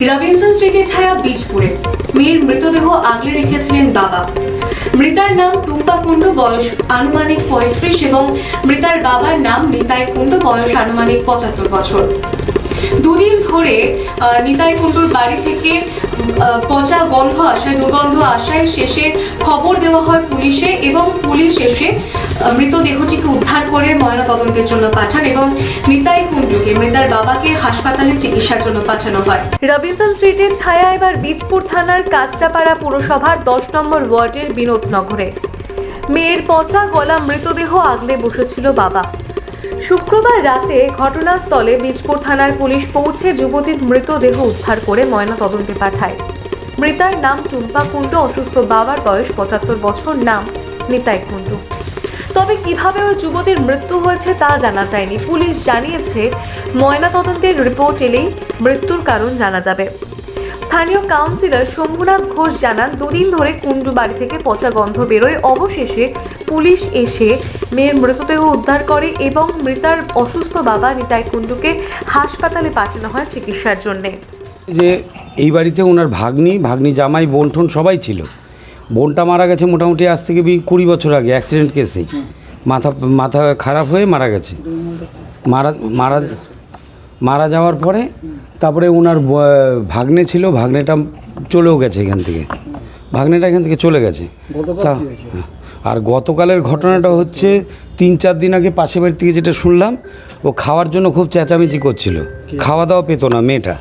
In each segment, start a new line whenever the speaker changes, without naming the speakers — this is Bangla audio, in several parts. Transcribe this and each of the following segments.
রবিনসন ছায়া বীজপুরে। মেয়ের মৃতদেহ আগলে রেখেছিলেন বাবা। মৃতার নাম টুম্পা বয়স আনুমানিক পঁয়ত্রিশ এবং মৃতার বাবার নাম নিতাই বয়স আনুমানিক পঁচাত্তর বছর। দুদিন ধরে নিতাই কুণ্ডুর বাড়ি থেকে পচা গন্ধ আসায়, দুর্গন্ধ আসায় শেষে খবর দেওয়া হয় পুলিশে এবং পুলিশ এসে মৃতদেহটিকে উদ্ধার করে ময়না তদন্তের জন্য পাঠান এবং নিতাই কুণ্ডুকে মৃতার বাবাকে হাসপাতালে চিকিৎসার জন্য পাঠানো হয়। রবিনসন স্ট্রিটের ছায়া এবার বীজপুর থানার কাঁচরাপাড়া পুরসভার দশ নম্বর ওয়ার্ডের বিনোদনগরে। মেয়ের পচা গলা মৃতদেহ আগলে বসেছিল বাবা। শুক্রবার রাতে ঘটনাস্থলে বীজপুর থানার পুলিশ পৌঁছে যুবতীর মৃতদেহ উদ্ধার করে ময়না তদন্তে পাঠায়। মৃতার নাম টুম্পা কুণ্ডু, অসুস্থ বাবার বয়স পঁচাত্তর বছর, নাম নিতাই কুণ্ডু। তবে কীভাবে ওই যুবতীর মৃত্যু হয়েছে তা জানা যায়নি। পুলিশ জানিয়েছে, ময়নাতদন্তের রিপোর্ট এলেই মৃত্যুর কারণ জানা যাবে। স্থানীয় কাউন্সিলর শম্ভুনাথ ঘোষ জানান, দুদিন ধরে কুণ্ডু বাড়ি থেকে পচা গন্ধ বেরোয়। অবশেষে পুলিশ এসে মেয়ের মৃতদেহ উদ্ধার করে এবং মৃতার অসুস্থ বাবা নিতাই কুণ্ডুকে হাসপাতালে পাঠানো হয় চিকিৎসার জন্যে।
যে এই বাড়িতে ওনার ভাগ্নি ভাগ্নি জামাই বোন টোন সবাই ছিল। বোনটা মারা গেছে মোটামুটি আজ থেকে বি কুড়ি বছর আগে অ্যাক্সিডেন্ট কেসেই মাথা মাথা খারাপ হয়ে মারা গেছে। মারা মারা মারা যাওয়ার পরে তারপরে ওনার ভাগ্নে ছিল ভাগ্নেটা চলেও গেছে এখান থেকে। ভাগ্নেটা এখান থেকে চলে গেছে। তা- হ্যাঁ। আর গতকালের ঘটনাটা হচ্ছে তিন চার দিন আগে পাশের বাড়ির থেকে যেটা শুনলাম ও খাওয়ার জন্য খুব চেঁচামেচি করছিল। খাওয়া দাওয়া পেতো না মেয়েটা।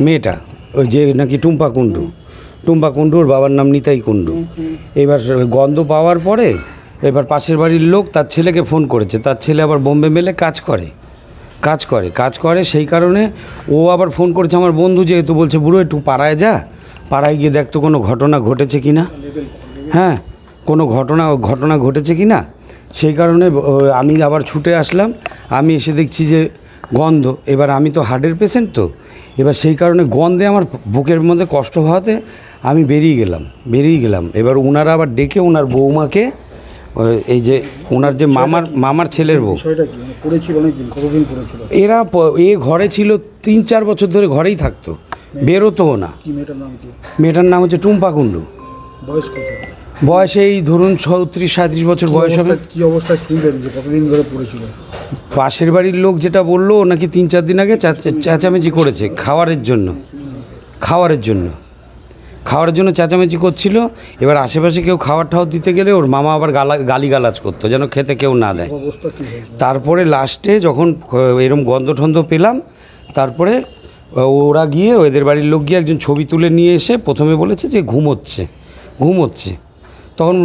মেয়েটা ওই যে নাকি টুম্পা কুণ্ডু। টুম্পা কুণ্ডুর বাবার নাম নিতাই কুণ্ডু। এবার গন্ধ পাওয়ার পরে এবার পাশের বাড়ির লোক তার ছেলেকে ফোন করেছে। তার ছেলে আবার বোম্বে মেলে কাজ করে। কাজ করে কাজ করে সেই কারণে ও আবার ফোন করেছে আমার বন্ধু যেহেতু বলছে বুড়ো একটু পাড়ায় যা। পাড়ায় গিয়ে দেখতো কোনো ঘটনা ঘটেছে কি না? হ্যাঁ কোনো ঘটনা ঘটনা ঘটেছে কি না? সেই কারণে আমি আবার ছুটে আসলাম। আমি এসে দেখছি যে গন্ধ। এবার আমি তো হার্টের পেশেন্ট তো। এবার সেই কারণে গন্ধে আমার বুকের মধ্যে কষ্ট হওয়াতে আমি বেরিয়ে গেলাম বেরিয়ে গেলাম। এবার ওনারা আবার ডেকে ওনার বৌমাকে এই যে ওনার যে মামার মামার ছেলের বউ।
মানে
এরা এ ঘরে ছিল তিন চার বছর ধরে ঘরেই থাকতো বেরোতোও না।
মেয়েটার নাম
হচ্ছে টুম্পা কুণ্ডু।
বয়স
বয়স এই ধরুন ছত্রিশ সাঁত্রিশ বছর বয়স হবে।
কি অবস্থায় শুনলেন যে কতদিন ধরে পড়েছিল?
পাশের বাড়ির লোক যেটা বলল ও নাকি তিন চার দিন আগে চেঁচামেচি করেছে খাওয়ারের জন্য। খাওয়ারের জন্য। খাওয়ার জন্য চেঁচামেচি করছিল। এবার আশেপাশে কেউ খাওয়ার টাওয়ার দিতে গেলে ওর মামা আবার গালা গালিগালাজ করতো যেন খেতে কেউ না দেয়।
অবস্থা
তারপরে লাস্টে যখন এরম গন্ধ টন্ধ পেলাম তারপরে ওরা গিয়ে ওদের বাড়ির লোক গিয়ে একজন ছবি তুলে নিয়ে এসে প্রথমে বলেছে যে ঘুমোচ্ছে ঘুমোচ্ছে। তখন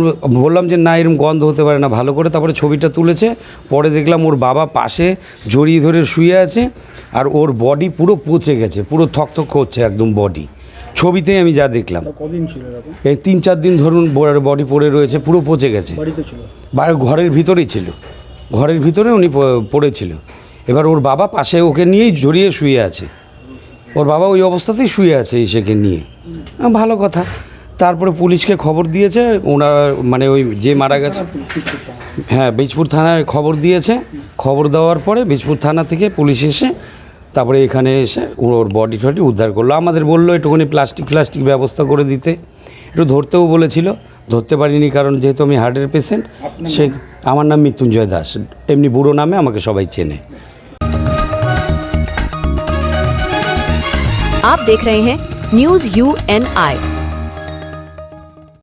বললাম যে না এরম গন্ধ হতে পারে না ভালো করে। তারপরে ছবিটা তুলেছে। পরে দেখলাম ওর বাবা পাশে জড়িয়ে ধরে শুয়ে আছে আর ওর বডি পুরো পচে গেছে পুরো থকথক করছে একদম বডি ছবিতেই আমি যা দেখলাম। এই তিন চার দিন ধরুন বডি পড়ে রয়েছে পুরো পচে গেছে। ঘরের ভিতরেই ছিল। ঘরের ভিতরে উনি পড়েছিল। এবার ওর বাবা পাশে ওকে নিয়েই জড়িয়ে শুয়ে আছে। ওর বাবা ওই অবস্থাতেই শুয়ে আছে ইসেকে নিয়ে। ভালো কথা। তারপরে পুলিশকে খবর দিয়েছে ওনার মানে ওই যে মারা গেছে হ্যাঁ বীজপুর থানায় খবর দিয়েছে খবর দেওয়ার পরে বীজপুর থানা থেকে পুলিশ এসে তারপরে এখানে এসে ওর বডি টডি উদ্ধার করলো আমাদের বললো একটুখানি প্লাস্টিক প্লাস্টিক ব্যবস্থা করে দিতে একটু ধরতেও বলেছিল ধরতে পারিনি কারণ যেহেতু আমি হার্টের পেশেন্ট সে আমার নাম মৃত্যুঞ্জয় দাস এমনি বুড়ো নামে আমাকে সবাই চেনে
आप देख रहे हैं न्यूज यू एन आई